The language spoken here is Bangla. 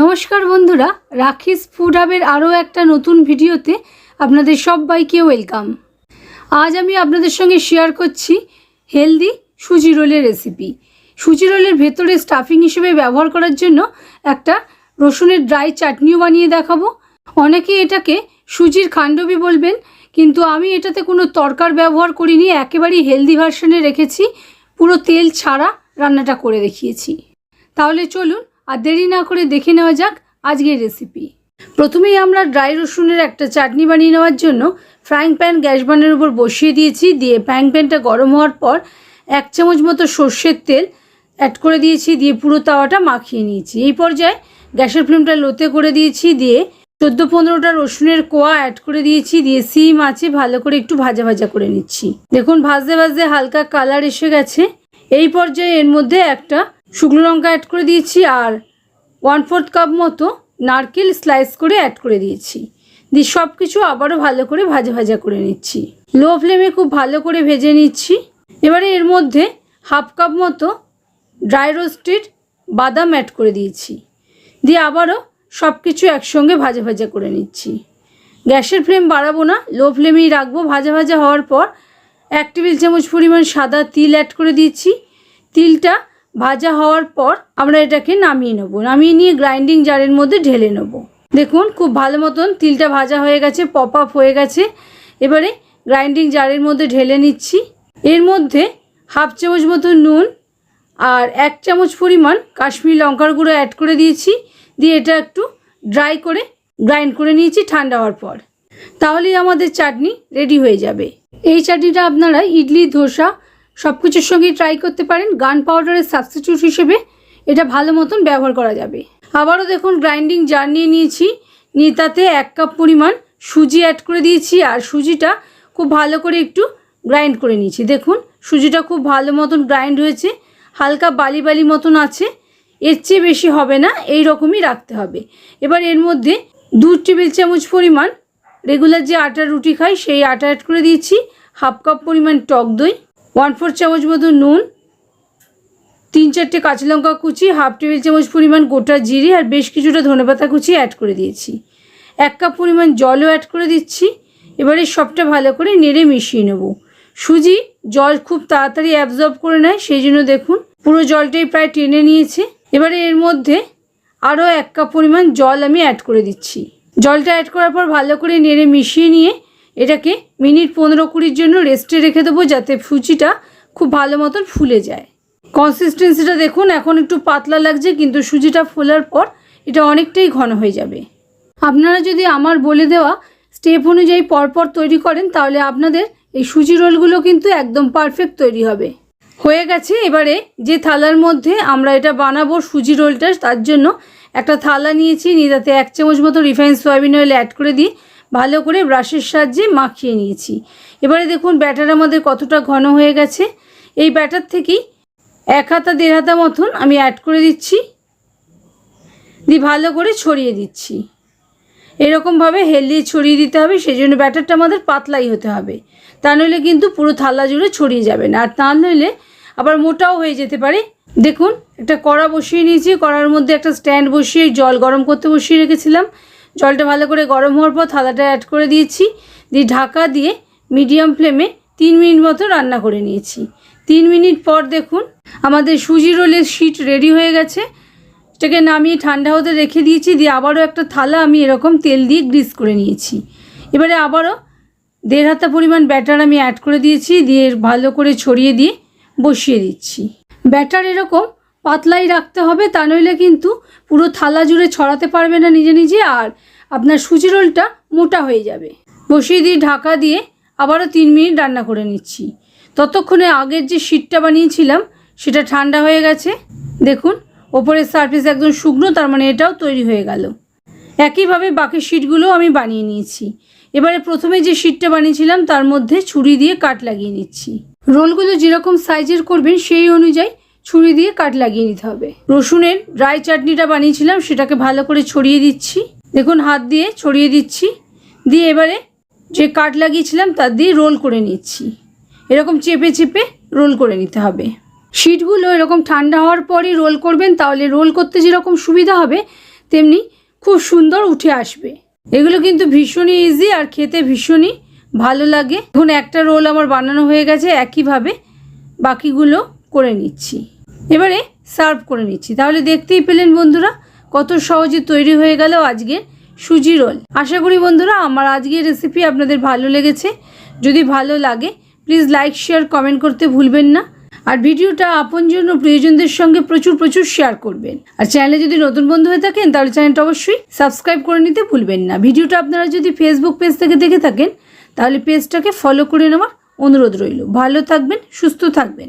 নমস্কার বন্ধুরা, রাখিস ফুড হাবের আরও একটা নতুন ভিডিওতে আপনাদের সবাইকে ওয়েলকাম। আজ আমি আপনাদের সঙ্গে শেয়ার করছি হেলদি সুজি রোলের রেসিপি সুজি রোলের ভেতরে স্টাফিং হিসেবে ব্যবহার করার জন্য একটা রসুনের ড্রাই চাটনিও বানিয়ে দেখাবো। অনেকে এটাকে সুজির খান্ডবি বলবেন, কিন্তু আমি এটাতে কোনো তরকার ব্যবহার করিনি, একেবারেই হেলদি ভার্সনে রেখেছি। পুরো তেল ছাড়া রান্নাটা করে দেখিয়েছি। তাহলে চলুন আর দেরি না করে দেখে নেওয়া যাক আজকের রেসিপি প্রথমেই আমরা ড্রাই রসুনের একটা চাটনি বানিয়ে নেওয়ার জন্য ফ্রাইং প্যান গ্যাস বানের উপর বসিয়ে দিয়েছি, দিয়ে ফ্রাইং প্যানটা গরম হওয়ার পর এক চামচ মতো সর্ষের তেল অ্যাড করে দিয়েছি, দিয়ে পুরো তাওয়াটা মাখিয়ে নিয়েছি। এই পর্যায়ে গ্যাসের ফ্লেমটা লোতে করে দিয়েছি, দিয়ে চোদ্দ পনেরোটা রসুনের কোয়া অ্যাড করে দিয়েছি, দিয়ে সিম আছে, ভালো করে একটু ভাজা ভাজা করে নিচ্ছি। দেখুন, ভাজতে ভাজতে হালকা কালার এসে গেছে। এই পর্যায়ে এর মধ্যে একটা শুকনো লঙ্কা অ্যাড করে দিয়েছি আর ওয়ান ফোর্থ কাপ মতো নারকেল স্লাইস করে অ্যাড করে দিয়েছি। দিয়ে সব কিছু আবারও ভালো করে ভাজা ভাজা করে নিচ্ছি। লো ফ্লেমে খুব ভালো করে ভেজে নিচ্ছি। এবারে এর মধ্যে হাফ কাপ মতো ড্রাই রোস্টেড বাদাম অ্যাড করে দিয়েছি। দিয়ে আবারও সব কিছু একসঙ্গে ভাজা ভাজা করে নিচ্ছি। গ্যাসের ফ্লেম বাড়াবো না লো ফ্লেমেই রাখব। ভাজা ভাজা হওয়ার পর এক টেবিল চামচ পরিমাণ সাদা তিল অ্যাড করে দিচ্ছি তিলটা ভাজা হওয়ার পর আমরা এটাকে নামিয়ে নেব। নামিয়ে নিয়ে গ্রাইন্ডিং জারের মধ্যে ঢেলে নেব। দেখুন, খুব ভালো মতন তিলটা ভাজা হয়ে গেছে পপ আপ হয়ে গেছে। এবারে গ্রাইন্ডিং জারের মধ্যে ঢেলে নিচ্ছি। এর মধ্যে হাফ চামচ মতো নুন আর এক চামচ পরিমাণ কাশ্মীর লঙ্কার গুঁড়ো অ্যাড করে দিয়েছি। দিয়ে এটা একটু ড্রাই করে গ্রাইন্ড করে নিয়েছি ঠান্ডা হওয়ার পর। তাহলেই আমাদের চাটনি রেডি হয়ে যাবে। এই চাটনিটা আপনারা ইডলি, ধোসা সব কিছুর সঙ্গেই ট্রাই করতে পারেন। গান পাউডারের সাবস্টিটিউট হিসেবে এটা ভালো মতন ব্যবহার করা যাবে। আবারও দেখুন গ্রাইন্ডিং জার নিয়ে নিয়েছি। নিয়ে তাতে এক কাপ পরিমাণ সুজি অ্যাড করে দিয়েছি আর সুজিটা খুব ভালো করে একটু গ্রাইন্ড করে নিয়েছি। দেখুন, সুজিটা খুব ভালো মতন গ্রাইন্ড হয়েছে। হালকা বালি বালি মতন আছে। এর চেয়ে বেশি হবে না, এই রকমই রাখতে হবে। এবার এর মধ্যে দু টেবিল চামচ পরিমাণ রেগুলার যে আটার রুটি খাই, সেই আটা অ্যাড করে দিয়েছি। হাফ কাপ পরিমাণ টক দই। ওয়ান ফোর চামচ মতো নুন, তিন চারটে কাঁচা লঙ্কা কুচি, হাফ টেবিল চামচ পরিমাণ গোটা জিরে আর বেশ কিছুটা ধনেপাতা কুচি অ্যাড করে দিয়েছি। এক কাপ পরিমাণ জলও অ্যাড করে দিচ্ছি। এবারে সবটা ভালো করে নেড়ে মিশিয়ে নেব। সুজি জল খুব তাড়াতাড়ি অ্যাবজর্ব করে নেয়, সেই জন্য দেখুন পুরো জলটাই প্রায় টেনে নিয়েছে। এবারে এর মধ্যে আরও এক কাপ পরিমাণ জল আমি অ্যাড করে দিচ্ছি। জলটা অ্যাড করার পর ভালো করে নেড়ে মিশিয়ে নিয়ে এটাকে মিনিট পনেরো কুড়ির জন্য রেস্টে রেখে দেবো যাতে সুজিটা খুব ভালো মতন ফুলে যায়। কনসিস্টেন্সিটা দেখুন, এখন একটু পাতলা লাগছে, কিন্তু সুজিটা ফোলার পর এটা অনেকটাই ঘন হয়ে যাবে। আপনারা যদি আমার বলে দেওয়া স্টেপ অনুযায়ী পরপর তৈরি করেন, তাহলে আপনাদের এই সুজি রোলগুলো কিন্তু একদম পারফেক্ট তৈরি হবে। হয়ে গেছে, এবারে যে থালার মধ্যে আমরা এটা বানাবো সুজি রোলটা, তার জন্য একটা থালা নিয়েছি, নিয়ে তাতে এক চামচ মতো রিফাইন সয়াবিন অয়েল অ্যাড করে দিই। ভালো করে ব্রাশের সাহায্যে মাখিয়ে নিয়েছি। এবারে দেখুন ব্যাটার আমাদের কতটা ঘন হয়ে গেছে। এই ব্যাটার থেকেই এক হাতা, দেড় হাতা মতন আমি অ্যাড করে দিচ্ছি। দিয়ে ভালো করে ছড়িয়ে দিচ্ছি। এরকমভাবে হেলিয়ে ছড়িয়ে দিতে হবে সেই জন্য ব্যাটারটা আমাদের পাতলাই হতে হবে। তা নইলে কিন্তু পুরো থালা জুড়ে ছড়িয়ে যাবে না। আর তা নইলে আবার মোটাও হয়ে যেতে পারে। দেখুন, একটা কড়া বসিয়ে নিয়েছি। কড়ার মধ্যে একটা স্ট্যান্ড বসিয়ে জল গরম করতে বসিয়ে রেখেছিলাম। জলটা ভালো করে গরম হওয়ার পর থালাটা অ্যাড করে দিয়েছি। দিয়ে ঢাকা দিয়ে মিডিয়াম ফ্লেমে তিন মিনিট মতো রান্না করে নিয়েছি। তিন মিনিট পর দেখুন আমাদের সুজি রোলের শিট রেডি হয়ে গেছে। এটাকে নামিয়ে ঠান্ডা হতে রেখে দিয়েছি। দিয়ে আবারও একটা থালা আমি এরকম তেল দিয়ে গ্রিস করে নিয়েছি। এবারে আবারও দেড় হাতা পরিমাণ ব্যাটার আমি অ্যাড করে দিয়েছি। দিয়ে ভালো করে ছড়িয়ে দিয়ে বসিয়ে দিচ্ছি। ব্যাটার এরকম পাতলাই রাখতে হবে, তা নইলে কিন্তু পুরো থালা জুড়ে ছড়াতে পারবে না নিজে নিজে আর আপনার সুজি রোলটা মোটা হয়ে যাবে। বসিয়ে দিয়ে ঢাকা দিয়ে আবারও তিন মিনিট রান্না করে নিচ্ছি। ততক্ষণে আগের যে শীটটা বানিয়েছিলাম, সেটা ঠান্ডা হয়ে গেছে। দেখুন, ওপরের সারফেস একদম শুকনো, তার মানে এটাও তৈরি হয়ে গেল। একইভাবে বাকি শিটগুলো আমি বানিয়ে নিয়েছি। এবারে প্রথমে যে শিটটা বানিয়েছিলাম, তার মধ্যে ছুরি দিয়ে কাট লাগিয়ে নিচ্ছি। রোলগুলো যেরকম সাইজের করবেন, সেই অনুযায়ী ছুরি দিয়ে কাট লাগিয়ে নিতে হবে। রসুনের ড্রাই চাটনিটা বানিয়েছিলাম, সেটাকে ভালো করে ছড়িয়ে দিচ্ছি। দেখুন, হাত দিয়ে ছড়িয়ে দিচ্ছি। দিয়ে এবারে যে কাট লাগিয়েছিলাম, তার দিয়ে রোল করে নিচ্ছি। এরকম চেপে চেপে রোল করে নিতে হবে। শিটগুলো এরকম ঠান্ডা হওয়ার পরই রোল করবেন, তাহলে রোল করতে যেরকম সুবিধা হবে, তেমনি খুব সুন্দর উঠে আসবে। এগুলো কিন্তু ভীষণই ইজি আর খেতে ভীষণই ভালো লাগে। এখন একটা রোল আমার বানানো হয়ে গেছে একইভাবে। বাকিগুলো করে নিচ্ছি। এবারে সার্ভ করে নিচ্ছি। তাহলে দেখতেই পেলেন বন্ধুরা, কত সহজে তৈরি হয়ে গেল আজকে সুজি রোল। আশা করি বন্ধুরা, আমার আজকের রেসিপি আপনাদের ভালো লেগেছে। যদি ভালো লাগে প্লিজ লাইক শেয়ার কমেন্ট করতে ভুলবেন না। আর ভিডিওটা আপনজন ও প্রিয়জনদের সঙ্গে প্রচুর প্রচুর শেয়ার করবেন। আর চ্যানেলে যদি নতুন বন্ধু হয়ে থাকেন, তাহলে চ্যানেলটা অবশ্যই সাবস্ক্রাইব করে নিতে ভুলবেন না। ভিডিওটা আপনারা যদি ফেসবুক পেজ থেকে দেখে থাকেন, তাহলে পেজটাকে ফলো করে নেওয়ার অনুরোধ রইল। ভালো থাকবেন, সুস্থ থাকবেন।